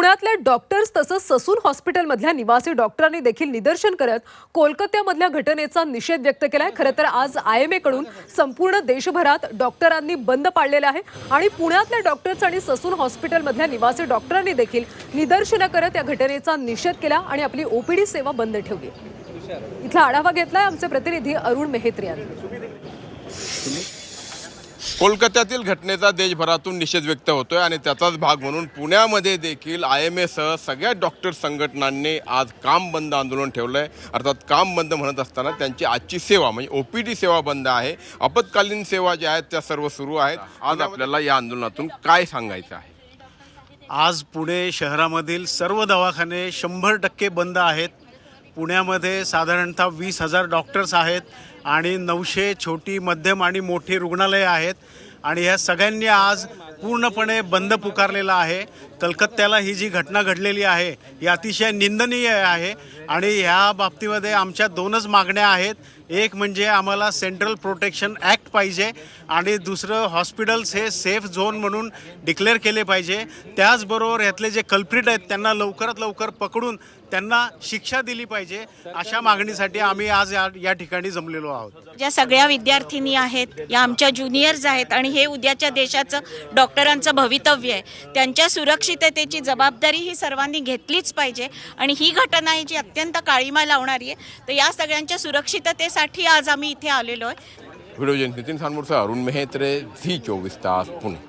पुण्यातल्या डॉक्टर्स तसंच ससून हॉस्पिटलमधल्या निवासी डॉक्टरांनी देखील निदर्शन करत कोलकात्यामधल्या घटनेचा निषेध व्यक्त केलाय. खरं तर आज आय एम एकडून संपूर्ण देशभरात डॉक्टरांनी बंद पाडलेला आहे आणि पुण्यातल्या डॉक्टर्स आणि ससून हॉस्पिटलमधल्या निवासी डॉक्टरांनी देखील निदर्शनं करत या घटनेचा निषेध केला आणि आपली ओपीडी सेवा बंद ठेवली. इथला आढावा घेतलाय आमचे प्रतिनिधी अरुण मेहेत्रे यांनी कोलकात्यातील घटनेचा देशभरातून निषेध व्यक्त होतोय आणि त्याचाच भाग म्हणून पुण्यामध्ये देखील आय एम सह सगळ्या डॉक्टर संघटनांनी आज काम बंद आंदोलन ठेवलंय. अर्थात काम बंद म्हणत असताना त्यांची आजची सेवा म्हणजे ओ पी डी सेवा बंद आहे. आपत्कालीन सेवा ज्या आहेत त्या सर्व सुरू आहेत. आज आपल्याला या आंदोलनातून काय सांगायचं आहे? आज पुणे शहरामधील सर्व दवाखाने शंभर टक्के बंद आहेत. पुण्यामध्ये साधारणतः वीस हजार डॉक्टर्स आहेत आणि नऊशे छोटी मध्यम आणि मोठी रुग्णालयं आहेत. आणि ह्या सगळ्यांनी आज पूर्णपणे बंद पुकारलेला आहे. कलकत्त्याला ही जी घटना घडलेली आहे ही अतिशय निंदनीय आहे आणि ह्या बाबतीमध्ये आमच्या दोनच मागण्या आहेत. एक म्हणजे आम्हाला सेंट्रल प्रोटेक्शन ॲक्ट पाहिजे आणि दुसरं हॉस्पिटल्स हे सेफ झोन म्हणून डिक्लेअर केले पाहिजे. त्याचबरोबर यातले जे कल्प्रिट आहेत त्यांना लवकरात लवकर पकडून त्यांना शिक्षा दिली पाहिजे. अशा मागणीसाठी आम्ही आज या या ठिकाणी जमलेलो आहोत. ज्या सगळ्या विद्यार्थिनी आहेत या आमच्या ज्युनियर्स आहेत आणि हे उद्याच्या देशाचं डॉक्टरांचं भवितव्य आहे. त्यांच्या सुरक्षिततेची जबाबदारी ही सर्वांनी घेतलीच पाहिजे आणि ही घटना आहे जी अत्यंत काळीमा लावणारी आहे तर या सगळ्यांच्या सुरक्षिततेसाठी आज आम्ही इथे आलेलो आहे. व्हिडिओ नितीन सानमोरचा अरुण मेहेत्रे झी चोवीस तास पुणे.